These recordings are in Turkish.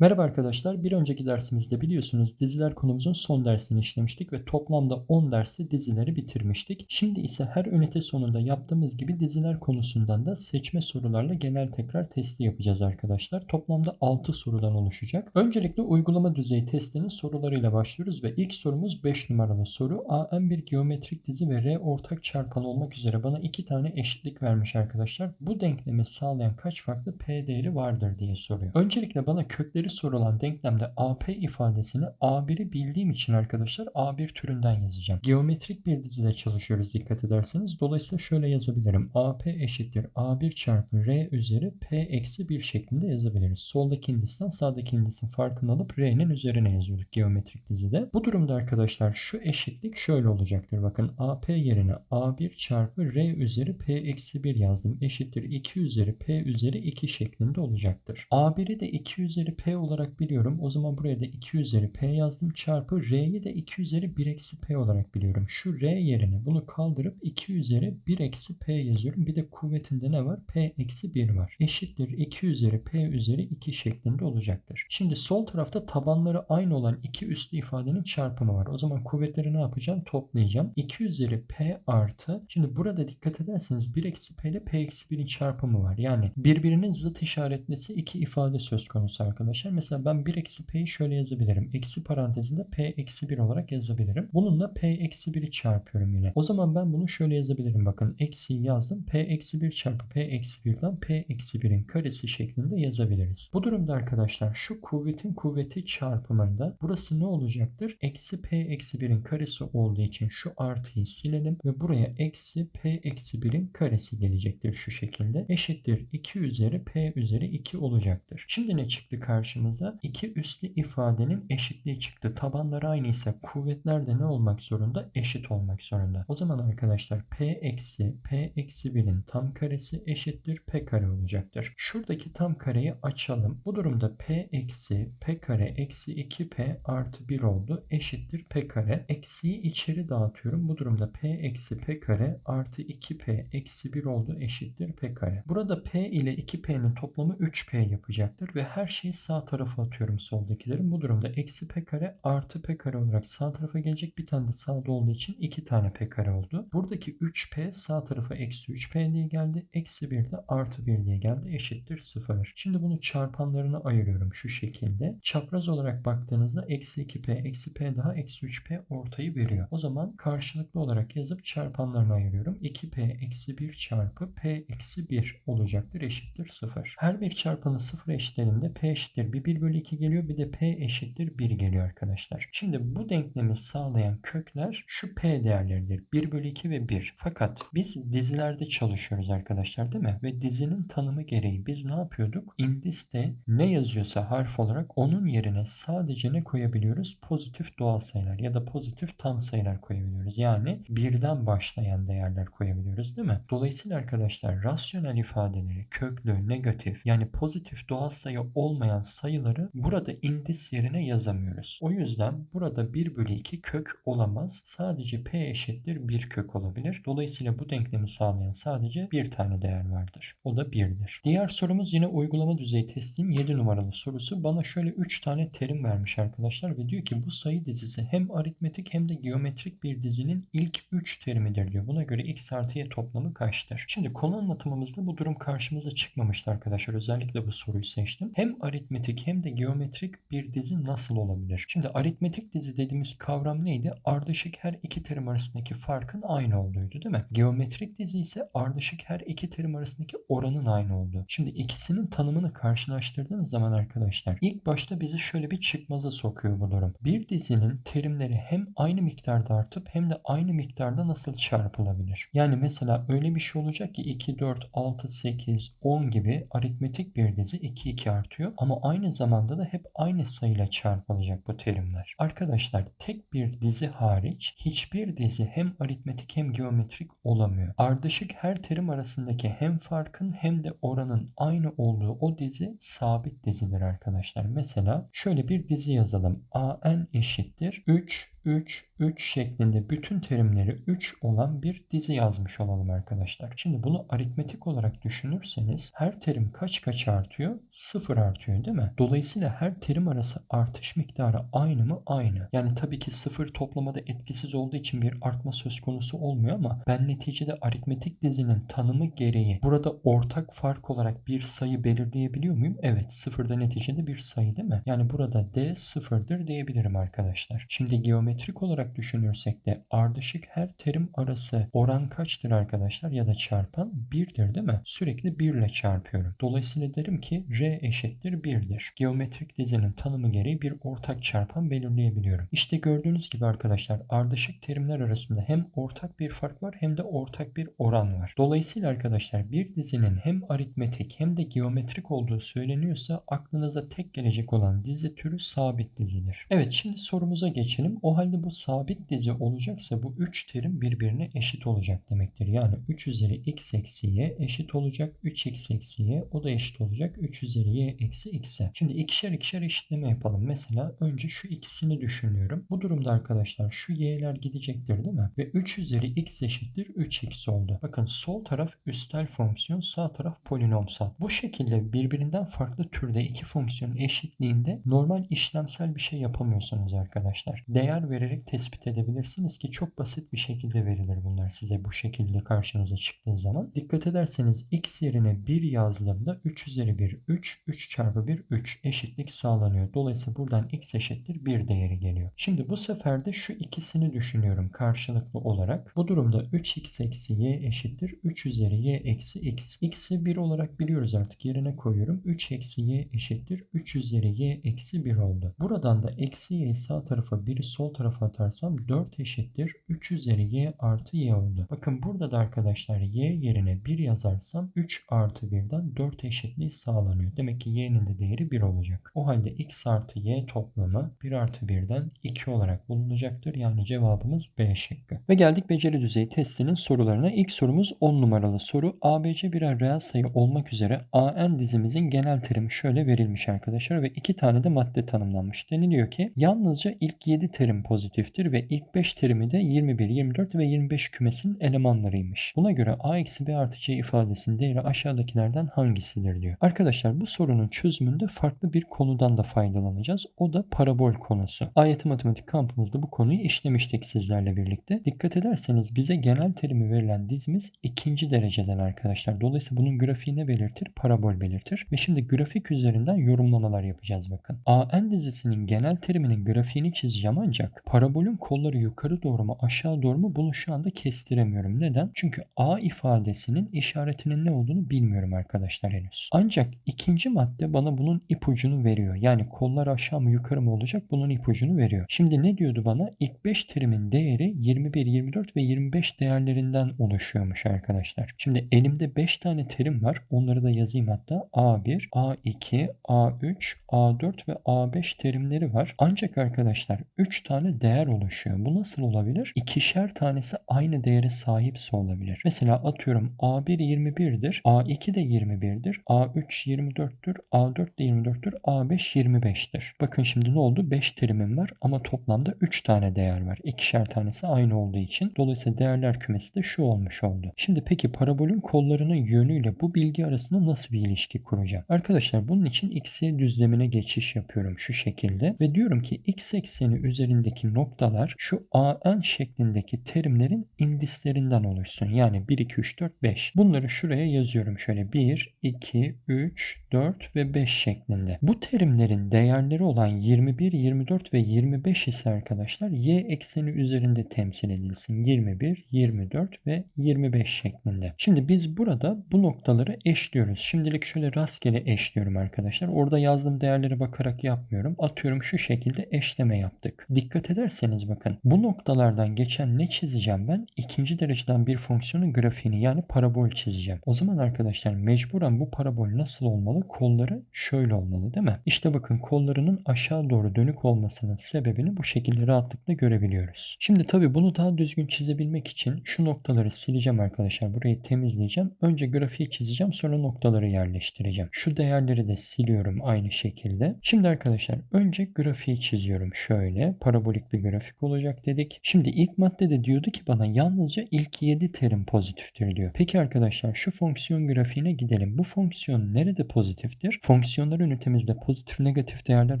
Merhaba arkadaşlar. Bir önceki dersimizde biliyorsunuz diziler konumuzun son dersini işlemiştik ve toplamda 10 derste dizileri bitirmiştik. Şimdi ise her ünite sonunda yaptığımız gibi diziler konusundan da seçme sorularla genel tekrar testi yapacağız arkadaşlar. Toplamda 6 sorudan oluşacak. Öncelikle uygulama düzeyi testinin sorularıyla başlıyoruz ve ilk sorumuz 5 numaralı soru. AM bir geometrik dizi ve R ortak çarpan olmak üzere bana 2 tane eşitlik vermiş arkadaşlar. Bu denklemi sağlayan kaç farklı P değeri vardır diye soruyor. Öncelikle bana kökleri sorulan denklemde AP ifadesini A1'i bildiğim için arkadaşlar A1 türünden yazacağım. Geometrik bir dizide çalışıyoruz dikkat ederseniz. Dolayısıyla şöyle yazabilirim. AP eşittir A1 çarpı R üzeri P eksi 1 şeklinde yazabiliriz. Soldaki indisten sağdaki indisin farkını alıp R'nin üzerine yazıyorduk geometrik dizide. Bu durumda arkadaşlar şu eşitlik şöyle olacaktır. Bakın AP yerine A1 çarpı R üzeri P eksi 1 yazdım. Eşittir 2 üzeri P üzeri 2 şeklinde olacaktır. A1'i de 2 üzeri P olarak biliyorum. O zaman buraya da 2 üzeri P yazdım. Çarpı R'yi de 2 üzeri 1 eksi P olarak biliyorum. Şu R yerine bunu kaldırıp 2 üzeri 1 eksi P yazıyorum. Bir de kuvvetinde ne var? P eksi 1 var. Eşittir 2 üzeri P üzeri 2 şeklinde olacaktır. Şimdi sol tarafta tabanları aynı olan iki üslü ifadenin çarpımı var. O zaman kuvvetleri ne yapacağım? Toplayacağım. 2 üzeri P artı. Şimdi burada dikkat ederseniz 1 eksi P ile P eksi 1'in çarpımı var. Yani birbirinin zıt işaretlisi iki ifade söz konusu arkadaşlar. Mesela ben 1 eksi P'yi şöyle yazabilirim. Eksi parantezinde P eksi 1 olarak yazabilirim. Bununla P eksi 1'i çarpıyorum yine. O zaman ben bunu şöyle yazabilirim. Bakın eksiyi yazdım. P eksi 1 çarpı P eksi 1'den P eksi 1'in karesi şeklinde yazabiliriz. Bu durumda arkadaşlar şu kuvvetin kuvveti çarpımında burası ne olacaktır? Eksi P eksi 1'in karesi olduğu için şu artıyı silelim ve buraya eksi P eksi 1'in karesi gelecektir şu şekilde. Eşittir 2 üzeri P üzeri 2 olacaktır. Şimdi ne çıktı karşımıza? İki üslü ifadenin eşitliği çıktı. Tabanları aynı ise kuvvetler de ne olmak zorunda? Eşit olmak zorunda. O zaman arkadaşlar P eksi P eksi 1'in tam karesi eşittir P kare olacaktır. Şuradaki tam kareyi açalım. Bu durumda P eksi P kare eksi 2P artı 1 oldu. Eşittir P kare. Eksiyi içeri dağıtıyorum. Bu durumda P eksi P kare artı 2P eksi 1 oldu. Eşittir P kare. Burada P ile 2P'nin toplamı 3P yapacaktır ve her şeyi sağ tarafa atıyorum soldakilerin. Bu durumda eksi P kare artı P kare olarak sağ tarafa gelecek. Bir tane de sağda olduğu için 2 tane P kare oldu. Buradaki 3P sağ tarafa eksi 3P diye geldi. Eksi 1 de artı 1 diye geldi. Eşittir 0. Şimdi bunu çarpanlarına ayırıyorum şu şekilde. Çapraz olarak baktığınızda eksi 2P eksi P daha eksi 3P ortayı veriyor. O zaman karşılıklı olarak yazıp çarpanlarına ayırıyorum. 2P eksi 1 çarpı P eksi 1 olacaktır. Eşittir 0. Her bir çarpanı 0 eşitlerinde P eşittir bir 1 bölü 2 geliyor. Bir de P eşittir 1 geliyor arkadaşlar. Şimdi bu denklemi sağlayan kökler şu P değerleridir. 1 bölü 2 ve 1. Fakat biz dizilerde çalışıyoruz arkadaşlar değil mi? Ve dizinin tanımı gereği biz ne yapıyorduk? İndiste ne yazıyorsa harf olarak onun yerine sadece ne koyabiliyoruz? Pozitif doğal sayılar ya da pozitif tam sayılar koyabiliyoruz. Yani birden başlayan değerler koyabiliyoruz değil mi? Dolayısıyla arkadaşlar rasyonel ifadeleri köklü, negatif yani pozitif doğal sayı olmayan sayıları burada indis yerine yazamıyoruz. O yüzden burada 1 bölü 2 kök olamaz. Sadece P eşittir 1 kök olabilir. Dolayısıyla bu denklemi sağlayan sadece bir tane değer vardır. O da 1'dir. Diğer sorumuz yine uygulama düzeyi testinin 7 numaralı sorusu. Bana şöyle 3 tane terim vermiş arkadaşlar ve diyor ki bu sayı dizisi hem aritmetik hem de geometrik bir dizinin ilk 3 terimidir diyor. Buna göre x artı y toplamı kaçtır? Şimdi konu anlatımımızda bu durum karşımıza çıkmamıştı arkadaşlar. Özellikle bu soruyu seçtim. Hem aritmetik hem de geometrik bir dizi nasıl olabilir? Şimdi aritmetik dizi dediğimiz kavram neydi? Ardışık her iki terim arasındaki farkın aynı olduğuydu değil mi? Geometrik dizi ise ardışık her iki terim arasındaki oranın aynı olduğu. Şimdi ikisinin tanımını karşılaştırdığınız zaman arkadaşlar ilk başta bizi şöyle bir çıkmaza sokuyor bu durum. Bir dizinin terimleri hem aynı miktarda artıp hem de aynı miktarda nasıl çarpılabilir? Yani mesela öyle bir şey olacak ki 2, 4, 6, 8, 10 gibi aritmetik bir dizi 2, 2 artıyor ama aynı zamanda da hep aynı sayıyla çarpılacak bu terimler. Arkadaşlar tek bir dizi hariç hiçbir dizi hem aritmetik hem geometrik olamıyor. Ardışık her terim arasındaki hem farkın hem de oranın aynı olduğu o dizi sabit dizidir arkadaşlar. Mesela şöyle bir dizi yazalım. AN eşittir 3 3, 3 şeklinde bütün terimleri 3 olan bir dizi yazmış olalım arkadaşlar. Şimdi bunu aritmetik olarak düşünürseniz her terim kaç kaç artıyor? 0 artıyor değil mi? Dolayısıyla her terim arası artış miktarı aynı mı? Aynı. Yani tabii ki 0 toplamada etkisiz olduğu için bir artma söz konusu olmuyor ama ben neticede aritmetik dizinin tanımı gereği burada ortak fark olarak bir sayı belirleyebiliyor muyum? Evet. Sıfırda neticede bir sayı değil mi? Yani burada d sıfırdır diyebilirim arkadaşlar. Şimdi geometrik olarak düşünürsek de ardışık her terim arası oran kaçtır arkadaşlar ya da çarpan 1'dir değil mi? Sürekli 1 ile çarpıyorum. Dolayısıyla derim ki r eşittir 1'dir. Geometrik dizinin tanımı gereği bir ortak çarpan belirleyebiliyorum. İşte gördüğünüz gibi arkadaşlar ardışık terimler arasında hem ortak bir fark var hem de ortak bir oran var. Dolayısıyla arkadaşlar bir dizinin hem aritmetik hem de geometrik olduğu söyleniyorsa aklınıza tek gelecek olan dizi türü sabit dizidir. Evet şimdi sorumuza geçelim. O halde bu sabit dizi olacaksa bu 3 terim birbirine eşit olacak demektir. Yani 3 üzeri x eksi y eşit olacak 3x eksi y o da eşit olacak 3 üzeri y eksi x'e. Şimdi ikişer ikişer eşitleme yapalım. Mesela önce şu ikisini düşünüyorum. Bu durumda arkadaşlar şu y'ler gidecektir değil mi? Ve 3 üzeri x eşittir 3x oldu. Bakın sol taraf üstel fonksiyon sağ taraf polinomsal. Bu şekilde birbirinden farklı türde iki fonksiyon eşitliğinde normal işlemsel bir şey yapamıyorsunuz arkadaşlar. Değer vererek tespit edebilirsiniz ki çok basit bir şekilde verilir bunlar size bu şekilde karşınıza çıktığı zaman. Dikkat ederseniz x yerine 1 yazdığımda 3 üzeri 1 3, 3 çarpı 1 3 eşitlik sağlanıyor. Dolayısıyla buradan x eşittir 1 değeri geliyor. Şimdi bu sefer de şu ikisini düşünüyorum karşılıklı olarak. Bu durumda 3x eksi y eşittir 3 üzeri y eksi x. x'i 1 olarak biliyoruz artık yerine koyuyorum. 3 eksi y eşittir 3 üzeri y eksi 1 oldu. Buradan da eksi y'yi sağ tarafa 1'i sol tarafa atarsam 4 eşittir 3 üzeri y artı y oldu. Bakın burada da arkadaşlar y yerine 1 yazarsam 3 artı 1'den 4 eşitliği sağlanıyor. Demek ki y'nin de değeri 1 olacak. O halde x artı y toplamı 1 artı 1'den 2 olarak bulunacaktır. Yani cevabımız B şıkkı. Ve geldik beceri düzeyi testinin sorularına. İlk sorumuz 10 numaralı soru. ABC birer reel sayı olmak üzere AN dizimizin genel terimi şöyle verilmiş arkadaşlar ve iki tane de madde tanımlanmış. Deniliyor ki yalnızca ilk 7 terim pozitiftir ve ilk 5 terimi de 21, 24 ve 25 kümesinin elemanlarıymış. Buna göre A eksi B artı C ifadesinin değeri aşağıdakilerden hangisidir diyor. Arkadaşlar bu sorunun çözümünde farklı bir konudan da faydalanacağız. O da parabol konusu. AYT matematik kampımızda bu konuyu işlemiştik sizlerle birlikte. Dikkat ederseniz bize genel terimi verilen dizimiz ikinci dereceden arkadaşlar. Dolayısıyla bunun grafiği ne belirtir? Parabol belirtir. Ve şimdi grafik üzerinden yorumlamalar yapacağız bakın. AN dizisinin genel teriminin grafiğini çizeceğim ancak parabolün kolları yukarı doğru mu aşağı doğru mu bunu şu anda kestiremiyorum. Neden? Çünkü A ifadesinin işaretinin ne olduğunu bilmiyorum arkadaşlar henüz. Ancak ikinci madde bana bunun ipucunu veriyor. Yani kollar aşağı mı yukarı mı olacak bunun ipucunu veriyor. Şimdi ne diyordu bana? İlk 5 terimin değeri 21, 24 ve 25 değerlerinden oluşuyormuş arkadaşlar. Şimdi elimde 5 tane terim var. Onları da yazayım hatta. A1, A2, A3, A4 ve A5 terimleri var. Ancak arkadaşlar 3 tane değer oluşuyor. Bu nasıl olabilir? İkişer tanesi aynı değere sahipse olabilir. Mesela atıyorum A1 21'dir, A2 de 21'dir, A3 24'tür, A4 de 24'tür, A5 25'tir. Bakın şimdi ne oldu? 5 terimim var ama toplamda 3 tane değer var. İkişer tanesi aynı olduğu için. Dolayısıyla değerler kümesi de şu olmuş oldu. Şimdi peki parabolün kollarının yönüyle bu bilgi arasında nasıl bir ilişki kuracağım? Arkadaşlar bunun için x'e düzlemine geçiş yapıyorum şu şekilde ve diyorum ki x ekseni üzerindeki noktalar şu an şeklindeki terimlerin indislerinden oluşsun. Yani 1, 2, 3, 4, 5. Bunları şuraya yazıyorum şöyle 1, 2, 3, 4 ve 5 şeklinde. Bu terimlerin değerleri olan 21, 24 ve 25 ise arkadaşlar y ekseni üzerinde temsil edilsin. 21, 24 ve 25 şeklinde. Şimdi biz burada bu noktaları eşliyoruz. Şimdilik şöyle rastgele eşliyorum arkadaşlar. Orada yazdığım değerlere bakarak yapmıyorum. Atıyorum şu şekilde eşleme yaptık. Dikkat ederseniz bakın bu noktalardan geçen ne çizeceğim ben? İkinci dereceden bir fonksiyonun grafiğini yani parabol çizeceğim. O zaman arkadaşlar mecburen bu parabol nasıl olmalı? Kolları şöyle olmalı değil mi? İşte bakın kollarının aşağı doğru dönük olmasının sebebini bu şekilde rahatlıkla görebiliyoruz. Şimdi tabii bunu daha düzgün çizebilmek için şu noktaları sileceğim arkadaşlar. Burayı temizleyeceğim. Önce grafiği çizeceğim sonra noktaları yerleştireceğim. Şu değerleri de siliyorum aynı şekilde. Şimdi arkadaşlar önce grafiği çiziyorum şöyle. Parabolü parabolik bir grafik olacak dedik. Şimdi ilk maddede diyordu ki bana yalnızca ilk 7 terim pozitiftir diyor. Peki arkadaşlar şu fonksiyon grafiğine gidelim. Bu fonksiyon nerede pozitiftir? Fonksiyonlar ünitemizde pozitif negatif değerler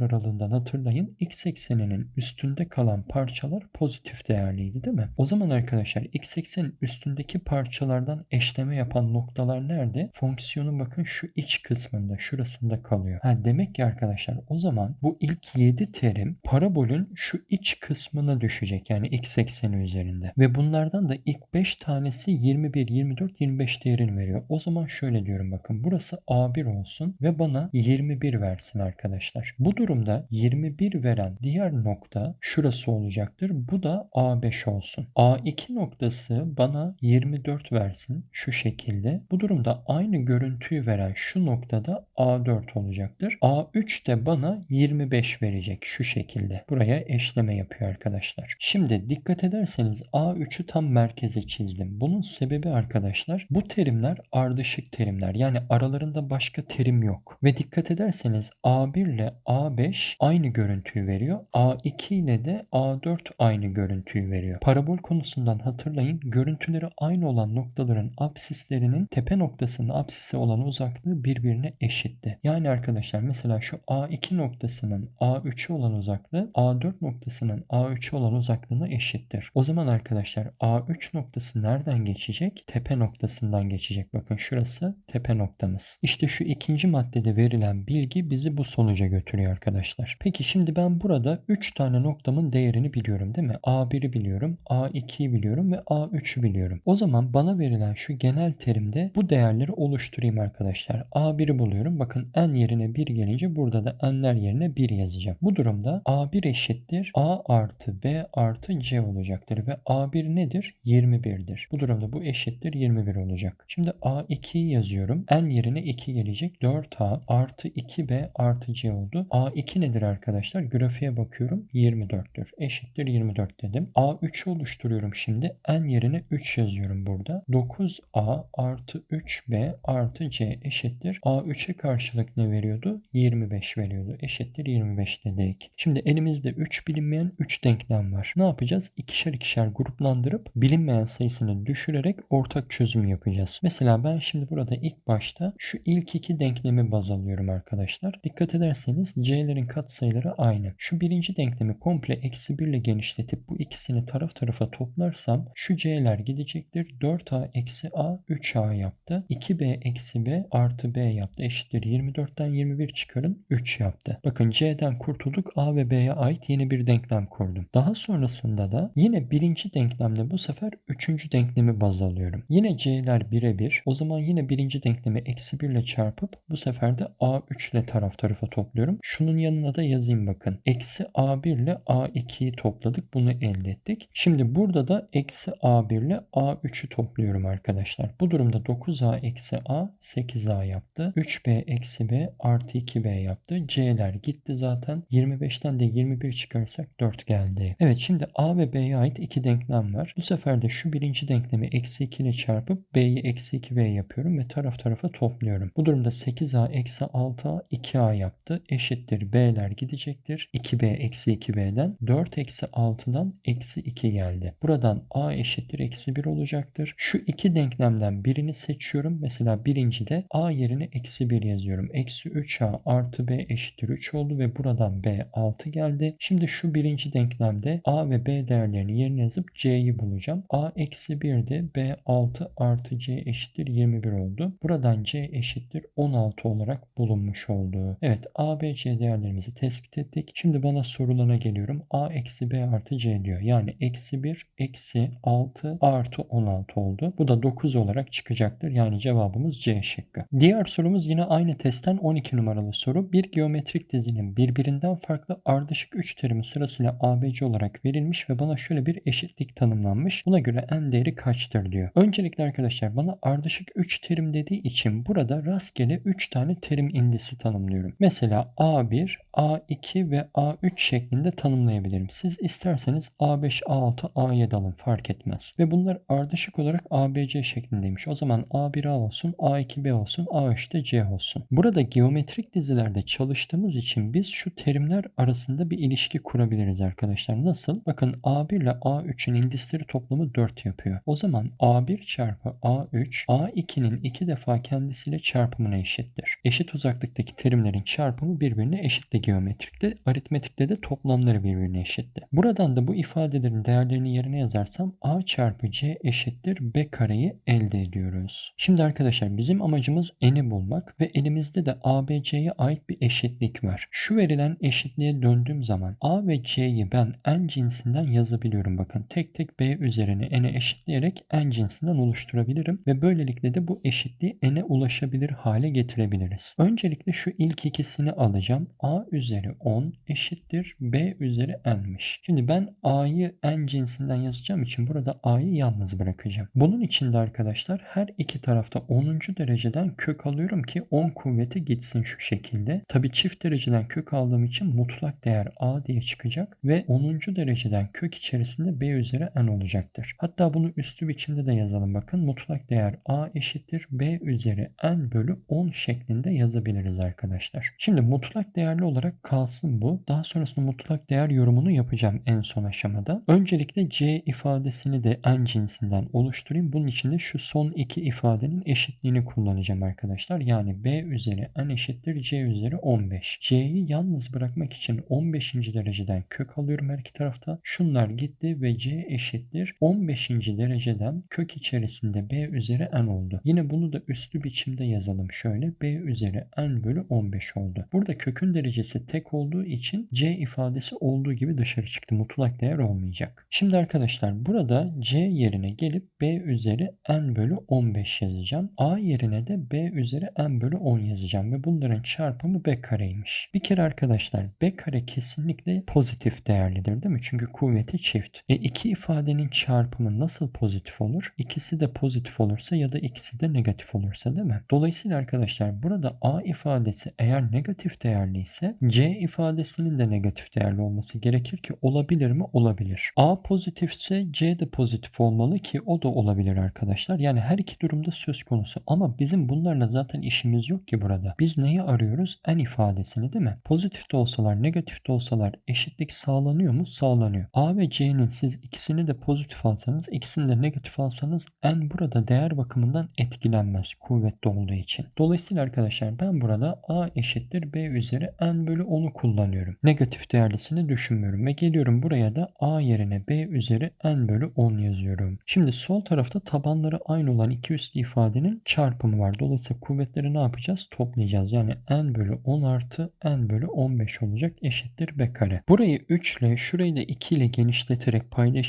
aralığından hatırlayın. X ekseninin üstünde kalan parçalar pozitif değerliydi değil mi? O zaman arkadaşlar x eksenin üstündeki parçalardan eşleme yapan noktalar nerede? Fonksiyonun bakın şu iç kısmında şurasında kalıyor. Ha, demek ki arkadaşlar o zaman bu ilk 7 terim parabolün şu iç kısmına düşecek. Yani x ekseni üzerinde. Ve bunlardan da ilk 5 tanesi 21, 24, 25 değerini veriyor. O zaman şöyle diyorum bakın burası A1 olsun ve bana 21 versin arkadaşlar. Bu durumda 21 veren diğer nokta şurası olacaktır. Bu da A5 olsun. A2 noktası bana 24 versin şu şekilde. Bu durumda aynı görüntüyü veren şu noktada A4 olacaktır. A3 de bana 25 verecek şu şekilde. Buraya eşleme yapıyor arkadaşlar. Şimdi dikkat ederseniz A3'ü tam merkeze çizdim. Bunun sebebi arkadaşlar bu terimler ardışık terimler. Yani aralarında başka terim yok. Ve dikkat ederseniz A1 ile A5 aynı görüntüyü veriyor. A2 ile de A4 aynı görüntüyü veriyor. Parabol konusundan hatırlayın. Görüntüleri aynı olan noktaların absislerinin tepe noktasının absise olan uzaklığı birbirine eşitti. Yani arkadaşlar mesela şu A2 noktasının A3'e olan uzaklığı A4 noktasının A3'e olan uzaklığına eşittir. O zaman arkadaşlar A3 noktası nereden geçecek? Tepe noktasından geçecek. Bakın şurası tepe noktamız. İşte şu ikinci maddede verilen bilgi bizi bu sonuca götürüyor arkadaşlar. Peki şimdi ben burada 3 tane noktamın değerini biliyorum değil mi? A1'i biliyorum, A2'yi biliyorum ve A3'ü biliyorum. O zaman bana verilen şu genel terimde bu değerleri oluşturayım arkadaşlar. A1'i buluyorum. Bakın n yerine 1 gelince burada da n'ler yerine 1 yazacağım. Bu durumda A1 eşittir A artı B artı C olacaktır ve A1 nedir? 21'dir. Bu durumda bu eşittir 21 olacak. Şimdi A2'yi yazıyorum. N yerine 2 gelecek. 4A artı 2B artı C oldu. A2 nedir arkadaşlar? Grafiğe bakıyorum. 24'tür. Eşittir 24 dedim. A3'ü oluşturuyorum şimdi. N yerine 3 yazıyorum burada. 9A artı 3B artı C eşittir. A3'e karşılık ne veriyordu? 25 veriyordu. Eşittir 25 dedik. Şimdi elimizde 3 bilinmeyen 3 denklem var. Ne yapacağız? İkişer ikişer gruplandırıp bilinmeyen sayısını düşürerek ortak çözüm yapacağız. Mesela ben şimdi burada ilk başta şu ilk iki denklemi baz alıyorum arkadaşlar. Dikkat ederseniz c'lerin katsayıları aynı. Şu birinci denklemi komple eksi 1 ile genişletip bu ikisini taraf tarafa toplarsam şu c'ler gidecektir. 4a eksi a 3a yaptı. 2b eksi b artı b yaptı. Eşittir 24'ten 21 çıkarın 3 yaptı. Bakın c'den kurtulduk. a ve b'ye ait yeni bir denklem kurdum. Daha sonrasında da yine birinci denklemde bu sefer üçüncü denklemi baz alıyorum. Yine c'ler birebir. O zaman yine birinci denklemi eksi 1 ile çarpıp bu sefer de a3 ile taraf tarafa topluyorum. Şunun yanına da yazayım bakın. Eksi a1 ile a2'yi topladık. Bunu elde ettik. Şimdi burada da eksi a1 ile a3'ü topluyorum arkadaşlar. Bu durumda 9a eksi a 8a yaptı. 3b eksi b artı 2b yaptı. c'ler gitti zaten. 25'ten de 21 çıkarırsak 4 geldi. Evet şimdi a ve b'ye ait iki denklem var. Bu sefer de şu birinci denklemi eksi 2 ile çarpıp b'yi eksi 2b yapıyorum ve taraf tarafa topluyorum. Bu durumda 8a eksi 6a 2a yaptı. Eşittir b'ler gidecektir. 2b eksi 2b'den 4 eksi 6'dan eksi 2 geldi. Buradan a eşittir eksi 1 olacaktır. Şu iki denklemden birini seçiyorum. Mesela birincide a yerine eksi 1 yazıyorum. Eksi 3a artı b eşittir 3 oldu ve buradan b 6 geldi. Şimdi şu birinci denklemde a ve b değerlerini yerine yazıp c'yi bulacağım. a eksi 1 de b 6 artı c eşittir 21 oldu. Buradan c eşittir 16 olarak bulunmuş oldu. Evet a, b, c değerlerimizi tespit ettik. Şimdi bana sorulana geliyorum. a eksi b artı c diyor. Yani eksi 1 eksi 6 artı 16 oldu. Bu da 9 olarak çıkacaktır. Yani cevabımız C şıkkı. Diğer sorumuz yine aynı testten 12 numaralı soru. Bir geometrik dizinin birbirinden farklı ardışık 3 terimi sırasıyla ABC olarak verilmiş ve bana şöyle bir eşitlik tanımlanmış. Buna göre n değeri kaçtır diyor. Öncelikle arkadaşlar bana ardışık 3 terim dediği için burada rastgele 3 tane terim indisi tanımlıyorum. Mesela A1, A2 ve A3 şeklinde tanımlayabilirim. Siz isterseniz A5, A6, A7 alın fark etmez. Ve bunlar ardışık olarak ABC şeklindeymiş. O zaman A1A olsun, A2B olsun, A3 de C olsun. Burada geometrik dizilerde çalıştığımız için biz şu terimler arasında bir ilişki kurabiliriz. Yazabiliriz arkadaşlar. Nasıl? Bakın A1 ile A3'ün indisleri toplamı 4 yapıyor. O zaman A1 çarpı A3 A2'nin 2 defa kendisiyle çarpımına eşittir. Eşit uzaklıktaki terimlerin çarpımı birbirine eşitti geometrikte. Aritmetikte de toplamları birbirine eşitti. Buradan da bu ifadelerin değerlerini yerine yazarsam A çarpı C eşittir B kareyi elde ediyoruz. Şimdi arkadaşlar bizim amacımız n'i bulmak ve elimizde de ABC'ye ait bir eşitlik var. Şu verilen eşitliğe döndüğüm zaman A ve C'yi ben n cinsinden yazabiliyorum. Bakın tek tek B üzerine n'e eşitleyerek n cinsinden oluşturabilirim ve böylelikle de bu eşitliği n'e ulaşabilir hale getirebiliriz. Öncelikle şu ilk ikisini alacağım. A üzeri 10 eşittir B üzeri n'miş. Şimdi ben A'yı n cinsinden yazacağım için burada A'yı yalnız bırakacağım. Bunun için de arkadaşlar her iki tarafta 10. dereceden kök alıyorum ki 10 kuvveti gitsin şu şekilde. Tabi çift dereceden kök aldığım için mutlak değer A diye çıkacak ve 10. dereceden kök içerisinde B üzeri n olacaktır. Hatta bunu üstü biçimde de yazalım bakın. Mutlak değer A eşittir B üzeri n bölü 10 şeklinde yazabiliriz arkadaşlar. Şimdi mutlak değerli olarak kalsın bu. Daha sonrasında mutlak değer yorumunu yapacağım en son aşamada. Öncelikle C ifadesini de n cinsinden oluşturayım. Bunun için de şu son iki ifadenin eşitliğini kullanacağım arkadaşlar. Yani B üzeri n eşittir C üzeri 15. C'yi yalnız bırakmak için 15. dereceden kök alıyorum her iki tarafta. Şunlar gitti ve C eşittir 15. dereceden kök içerisinde B üzeri n oldu. Yine bunu da üstü biçimde yazalım şöyle. B üzeri n bölü 15 oldu. Burada kökün derecesi tek olduğu için C ifadesi olduğu gibi dışarı çıktı. Mutlak değer olmayacak. Şimdi arkadaşlar burada C yerine gelip B üzeri n bölü 15 yazacağım. A yerine de B üzeri n bölü 10 yazacağım ve bunların çarpımı B kareymiş. Bir kere arkadaşlar B kare kesinlikle pozitif değerlidir değil mi? Çünkü kuvveti çift. E iki ifadenin çarpımı nasıl pozitif olur? İkisi de pozitif olursa ya da ikisi de negatif olursa değil mi? Dolayısıyla arkadaşlar burada A ifadesi eğer negatif değerli ise C ifadesinin de negatif değerli olması gerekir ki olabilir mi? Olabilir. A pozitifse C de pozitif olmalı ki o da olabilir arkadaşlar. Yani her iki durumda söz konusu ama bizim bunlarla zaten işimiz yok ki burada. Biz neyi arıyoruz? N ifadesini değil mi? Pozitif de olsalar negatif de olsalar eşitlik sağlanıyor mu? Sağlanıyor. A ve C'nin siz ikisini de pozitif alsanız ikisini de negatif alsanız N burada değer bakımından etkilenmez kuvvetli olduğu için. Dolayısıyla arkadaşlar ben burada A eşittir B üzeri N bölü 10'u kullanıyorum. Negatif değerlisini düşünmüyorum ve geliyorum buraya da A yerine B üzeri N bölü 10 yazıyorum. Şimdi sol tarafta tabanları aynı olan iki üslü ifadenin çarpımı var. Dolayısıyla kuvvetleri ne yapacağız? Toplayacağız. Yani N bölü 10 artı N bölü 15 olacak eşittir B kare. Burayı 3 ile şurayı da 2 ile genişleterek payda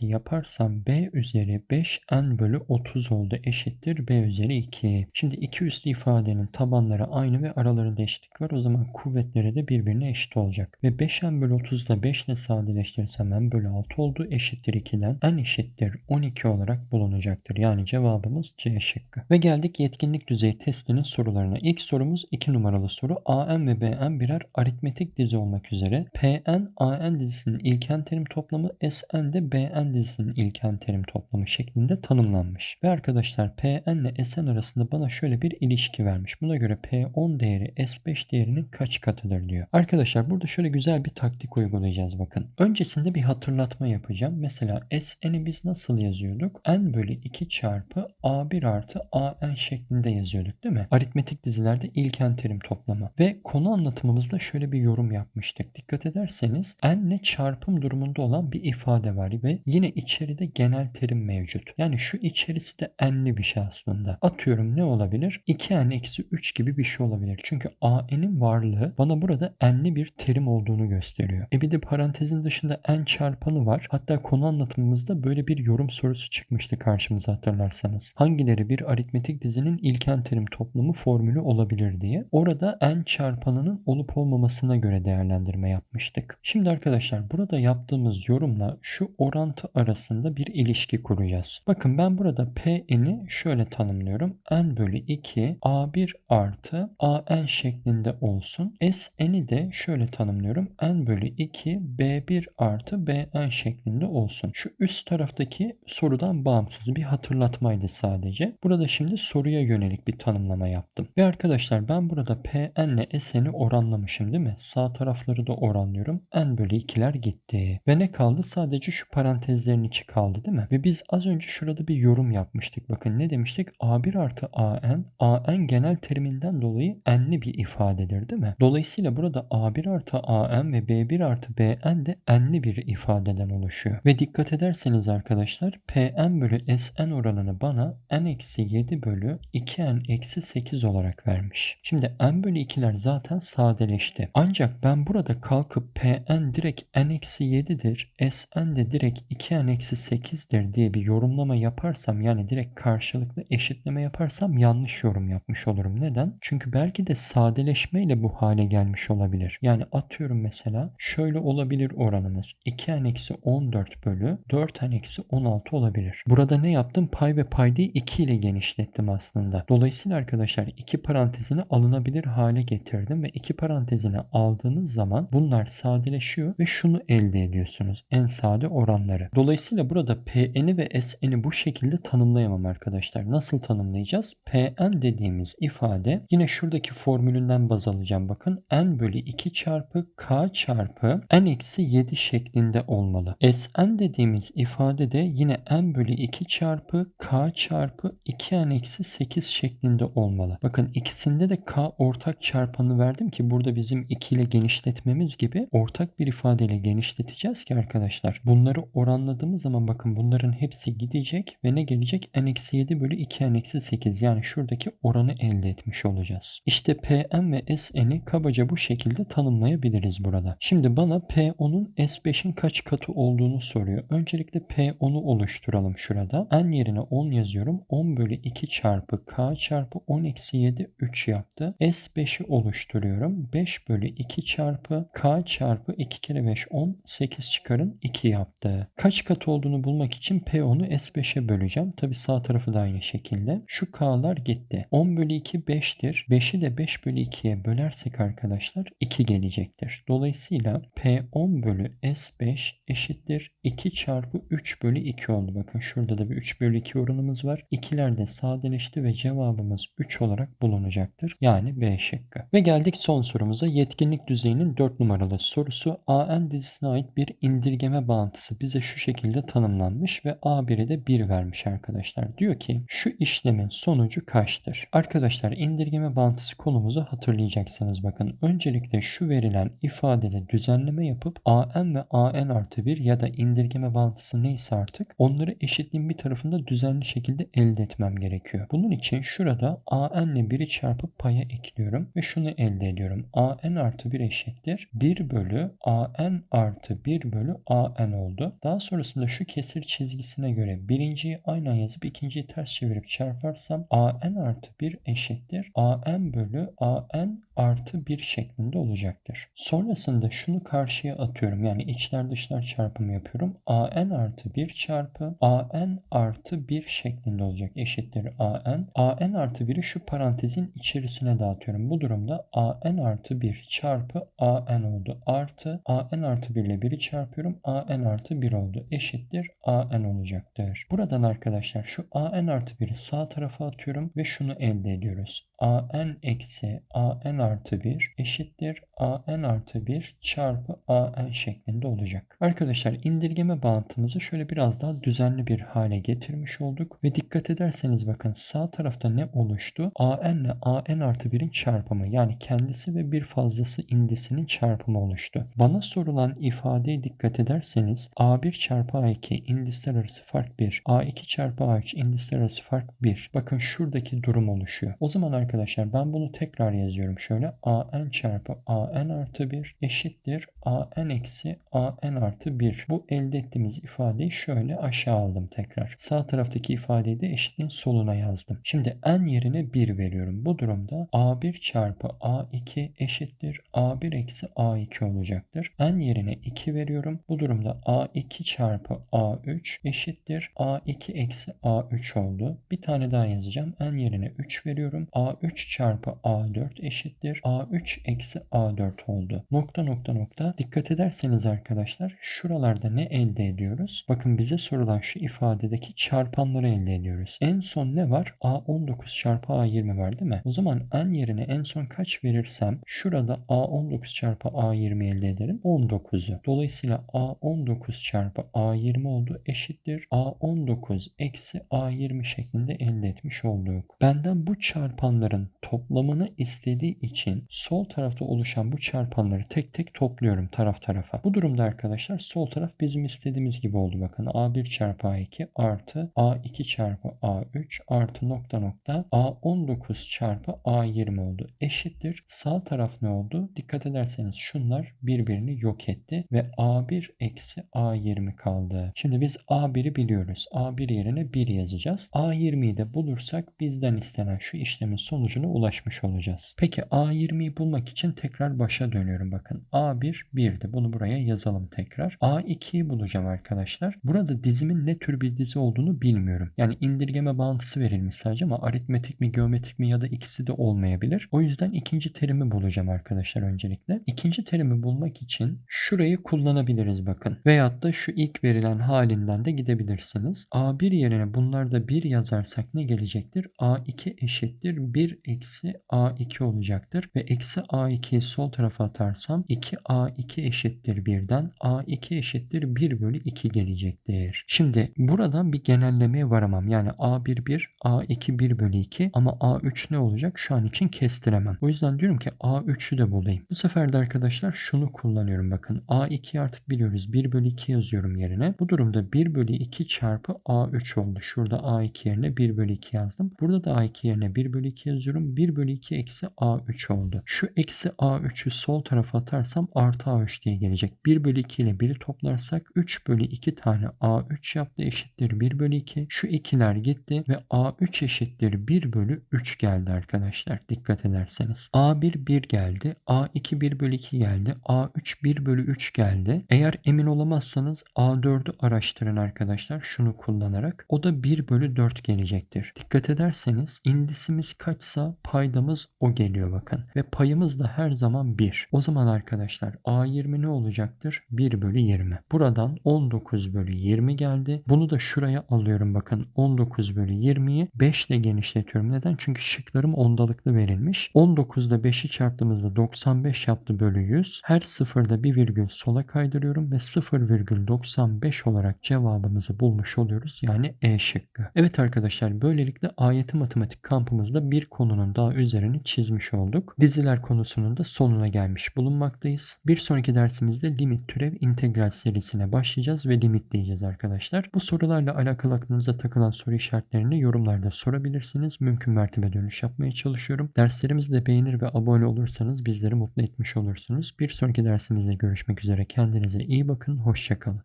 yaparsam B üzeri 5 N bölü 30 oldu eşittir B üzeri 2. Şimdi iki üslü ifadenin tabanları aynı ve aralarında eşitlik var. O zaman kuvvetleri de birbirine eşit olacak. Ve 5N bölü 30 da 5 ile sadeleştirirsem N bölü 6 oldu eşittir 2'den. N eşittir 12 olarak bulunacaktır. Yani cevabımız C şıkkı. Ve geldik yetkinlik düzeyi testinin sorularına. İlk sorumuz 2 numaralı soru. AN ve BN birer aritmetik dizi olmak üzere PN AN dizisinin ilken terim toplamı SN de BN dizisinin ilken terim toplamı şeklinde tanımlanmış. Ve arkadaşlar PN ile SN arasında bana şöyle bir ilişki vermiş. Buna göre P10 değeri S5 değerinin kaç katıdır diyor. Arkadaşlar burada şöyle güzel bir taktik uygulayacağız bakın. Öncesinde bir hatırlatma yapacağım. Mesela SN'i biz nasıl yazıyorduk? N bölü 2 çarpı A1 artı AN şeklinde yazıyorduk değil mi? Aritmetik dizilerde ilken terim toplamı. Ve konu anlatımımızda şöyle bir yorum yapmıştık. Dikkat ederseniz N ile çarpım durumunda olan bir ifade var ve yine içeride genel terim mevcut. Yani şu içerisi de N'li bir şey aslında. Atıyorum ne olabilir? 2N eksi 3 gibi bir şey olabilir. Çünkü AN'in varlığı bana burada N'li bir terim olduğunu gösteriyor. E bir de parantezin dışında N çarpanı var. Hatta konu anlatımımızda böyle bir yorum sorusu çıkmıştı karşımıza hatırlarsanız. Hangileri bir aritmetik dizinin ilken terim toplamı formülü olabilir diye. Orada N çarpanının olup olmamasına göre değerlendirme yapmıştık. Şimdi arkadaşlar burada yaptığımız yorumla şu orantı arasında bir ilişki kuracağız. Bakın ben burada P'ni şöyle tanımlıyorum. N bölü 2 A1 artı AN şeklinde olsun. Sn'i de şöyle tanımlıyorum. N bölü 2 B1 artı BN şeklinde olsun. Şu üst taraftaki sorudan bağımsız bir hatırlatmaydı sadece. Burada şimdi soruya yönelik bir tanımlama yaptım. Ve arkadaşlar ben burada Pn ile Sn'i oranlamışım değil mi? Sağ tarafları da oranlıyorum. Pn bölü 2'ler gitti. Ve ne kaldı? Sadece şu parantezlerin içi kaldı değil mi? Ve biz az önce şurada bir yorum yapmıştık. Bakın ne demiştik? A1 artı AN, AN genel teriminden dolayı n'li bir ifadedir değil mi? Dolayısıyla burada A1 artı AN ve B1 artı BN de n'li bir ifadeden oluşuyor. Ve dikkat ederseniz arkadaşlar Pn bölü Sn oranını bana n-7 bölü 2n eksi 8 olarak vermiş. Şimdi n bölü 2'ler zaten sadeleşti. Ancak ben burada kalkıp Pn direkt n-7'dir, Sn de direkt 2n-8'dir diye bir yorumlama yaparsam yani direkt karşılıklı eşitleme yaparsam yanlış yorum yapmış olurum. Neden? Çünkü belki de sadeleşmeyle bu hale gelmiş olabilir. Yani atıyorum mesela şöyle olabilir oranımız. 2n-14 bölü 4n-16 olabilir. Burada ne yaptım? Pay ve paydayı 2 ile genişlettim aslında. Dolayısıyla arkadaşlar iki parantezini alınabilir hale getirdim ve iki parantezini aldığınız zaman bunlar sadeleşiyor ve şunu elde ediyorsunuz. En sade oranları. Dolayısıyla burada Pn'i ve Sn'i bu şekilde tanımlayamam arkadaşlar. Nasıl tanımlayacağız? Pn dediğimiz ifade yine şuradaki formülünden baz alacağım. Bakın n bölü 2 çarpı k çarpı n eksi 7 şeklinde olmalı. Sn dediğimiz ifade de yine n bölü 2 çarpı k çarpı 2n eksi 8 şeklinde olmalı. Bakın ikisinde de k ortak çarpanı verdim ki burada bizim 2 ile genişletmemiz gibi ortak bir ifadeyle genişleteceğiz ki arkadaşlar. Bunları oranladığımız zaman bakın bunların hepsi gidecek ve ne gelecek? n eksi 7 bölü 2n eksi 8 yani şuradaki oranı elde etmiş olacağız. İşte Pn ve Sn'i kabaca bu şekilde tanımlayabiliriz burada. Şimdi bana P10'un S5'in kaç katı olduğunu soruyor. Öncelikle P10'u oluşturalım şurada. N yerine 10 yazıyorum. 10 bölü 2 çarpı K çarpı 10 eksi 7 3 yaptı. S5'i oluşturuyorum. 5 bölü 2 çarpı K çarpı 2 kere 5 10 8 çıkarın 2 yaptı. Kaç kat olduğunu bulmak için P10'u S5'e böleceğim. Tabi sağ tarafı da aynı şekilde. Şu K'lar gitti. 10 bölü 2 5'tir. 5'i de 5 bölü 2'ye bölersek arkadaşlar 2 gelecektir. Dolayısıyla P10 bölü S5 eşittir 2 çarpı 3 bölü 2 oldu. Bakın şurada da bir 3 bölü 2 oranımız var. İkiler de sadeleşti ve cevabımız 3 olarak bulunacaktır. Yani B şıkkı. Ve geldik son sorumuza. Yetkinlik düzeyinin 4 numaralı sorusu. AN dizisine ait bir indirgeme bağıntısı bize şu şekilde tanımlanmış ve A1'e de 1 vermiş arkadaşlar. Diyor ki şu işlemin sonucu kaçtır? Arkadaşlar indirgeme bağıntısı konumuzu hatırlayacaksınız. Bakın öncelikle şu verilen ifadede düzenleme yapıp AN ve AN artı 1 ya da indirgeme bağıntısı neyse artık onları eşitliğin bir tarafında düzenli şekilde elde etmem gerekiyor. Bunun için şurada AN ile 1'i çarpıp paya ekliyorum ve şunu elde ediyorum. AN artı 1 eşittir. 1 bölü AN artı 1 bölü AN oldu. Daha sonrasında şu kesir çizgisine göre birinciyi aynen yazıp ikinciyi ters çevirip çarparsam AN artı 1 eşittir. AN bölü AN artı 1 şeklinde olacaktır. Sonrasında şunu karşıya atıyorum. Yani içler dışlar çarpımı yapıyorum. AN artı 1 çarpı AN artı 1 şeklinde olacak. Eşittir AN. AN artı 1'i şu parantezin içerisine dağıtıyorum. Bu durumda AN artı 1 çarpı AN oldu. Artı AN artı 1 ile 1'i çarpıyorum. AN artı 1 oldu. Eşittir AN olacaktır. Buradan arkadaşlar şu AN artı 1'i sağ tarafa atıyorum ve şunu elde ediyoruz. AN eksi AN artı 1 eşittir AN artı 1 çarpı AN şeklinde olacak. Arkadaşlar indirgeme bağıntımızı şöyle biraz daha düzenli bir hale getirmiş olduk ve dikkat ederseniz bakın sağ tarafta ne oluştu? AN ile AN artı 1'in çarpımı yani kendisi ve bir fazlası indisinin çarpımı oluştu. Bana sorulan ifadeye dikkat ederseniz A1 çarpı A2 indisler arası fark 1, A2 çarpı A3 indisler arası fark 1. Bakın şuradaki durum oluşuyor. O zaman arkadaşlar ben bunu tekrar yazıyorum şöyle. AN çarpı AN artı 1 eşittir AN eksi AN artı 1. Bu elde ettiğimiz ifadeyi şöyle aşağı aldım tekrar. Sağ taraftaki ifadeyi de eşitliğin soluna yazdım. Şimdi n yerine 1 veriyorum. Bu durumda A1 çarpı A2 eşittir A1 eksi A2 olacaktır. n yerine 2 veriyorum. Bu durumda A2 çarpı A3 eşittir A2 eksi A3 oldu. Bir tane daha yazacağım. n yerine 3 veriyorum. A3 çarpı A4 eşittir A3 eksi A4 oldu. Nokta nokta nokta. Dikkat ederseniz arkadaşlar şuralarda ne elde ediyoruz? Bakın bize sorulan şu ifadedeki çarpanları elde ediyoruz. En son ne var? A19 çarpı A20 var değil mi? O zaman n yerine en son kaç verirsem şurada A19 çarpı A20 elde elde ederim? 19'u. Dolayısıyla A19 çarpı A20 oldu eşittir. A19 eksi A20 şeklinde elde etmiş olduk. Benden bu çarpanların toplamını istediği için sol tarafta oluşan bu çarpanları tek tek topluyorum taraf tarafa. Bu durumda arkadaşlar sol taraf bizim istediğimiz gibi oldu. Bakın A1 çarpı A2 artı A2 çarpı A3 artı nokta nokta A19 çarpı A20 oldu. Eşittir. Sağ taraf ne oldu? Dikkat ederseniz şunlar birbirini yok etti ve A1 eksi A20 kaldı. Şimdi biz A1'i biliyoruz. A1 yerine 1 yazacağız. A20'yi de bulursak bizden istenen şu işlemin sonucuna ulaşmış olacağız. Peki A20'yi bulmak için tekrar başa dönüyorum. Bakın A1 1'di. Bunu buraya yazalım tekrar. A2'yi bulacağım arkadaşlar. Burada dizimin ne tür bir dizi olduğunu bilmiyorum. Yani indirgeme bağıntısı verilmiş sadece ama aritmetik mi, geometrik mi ya da ikisi de olmayabilir. O yüzden ikinci terimi bulacağım arkadaşlar öncelikle. İkinci terimi bulmak için şurayı kullanabiliriz bakın. Veyahut da şu ilk verilen halinden de gidebilirsiniz. A1 yerine bunlarda 1 yazarsak ne gelecektir? A2 eşittir 1 eksi A2 olacaktır. Ve eksi A2'yi sol tarafa atarsam 2A2 eşittir 1'den A2 eşittir 1 bölü 2 gelecektir. Şimdi buradan bir genellemeye varamam. Yani A1 1, A2 1 bölü 2 ama A3 ne olacak? Şu an için kestiremem. O yüzden diyorum ki A3'ü de bulayım. Bu sefer de arkadaşlar şunu kullanıyorum bakın. A2 artık biliyoruz 1 bölü 2 yazıyorum yerine. Bu durumda 1 bölü 2 çarpı A3 oldu. Şurada A2 yerine 1 bölü 2 yazdım. Burada da A2 yerine 1 bölü 2 yazıyorum. 1 bölü 2 eksi A3 oldu. Şu eksi A3'ü sol tarafa atarsam artı A3 diye gelecek. 1 bölü 2 ile 1'i toplarsak 3 bölü 2 tane A3 yaptı eşittir 1 bölü 2. Şu ikiler gitti ve A3 eşittir 1 bölü 3 geldi arkadaşlar. Dikkat ederseniz. A1 1 geldi. A2 1 bölü 2 geldi. A3 1 bölü 3 geldi. Eğer emin olamazsanız A4'ü araştırın arkadaşlar şunu kullanarak. O da 1 bölü 4 gelecektir. Dikkat ederseniz indisimiz kaçsa paydamız o geliyor bakın. Ve payımız da her zaman 1. O zaman arkadaşlar A20 ne olacaktır? 1 bölü 20. Buradan 19 bölü 20 geldi. Bunu da şuraya alıyorum bakın. 19 bölü 20'yi 5 ile genişletiyorum. Neden? Çünkü şıklarım ondalıklı verilmiş. 19'da 5'i çarptığımızda 95 yaptı bölü 100. Her sıfırda bir virgül sola kaydırıyorum ve 0,95 olarak cevabımızı bulmuş oluyoruz. Yani E şıkkı. Evet arkadaşlar böylelikle ayeti matematik kampımızda bir konunun daha üzerini çizmiş olduk. Diziler konusunun da sonuna gelmiş bulunmaktayız. Bir sonraki dersimizde limit türev integral serisine başlayacağız ve limitleyeceğiz arkadaşlar. Bu sorularla alakalı aklınıza takılan soru işaretlerini yorumlarda sorabilirsiniz. Mümkün mertebe dönüş yapmaya çalışıyorum. Derslerimizi de beğenir ve abone olursanız bizleri mutlu etmiş olursunuz. Bir sonraki dersimizde görüşmek üzere. Kendinize iyi bakın. Hoşçakalın.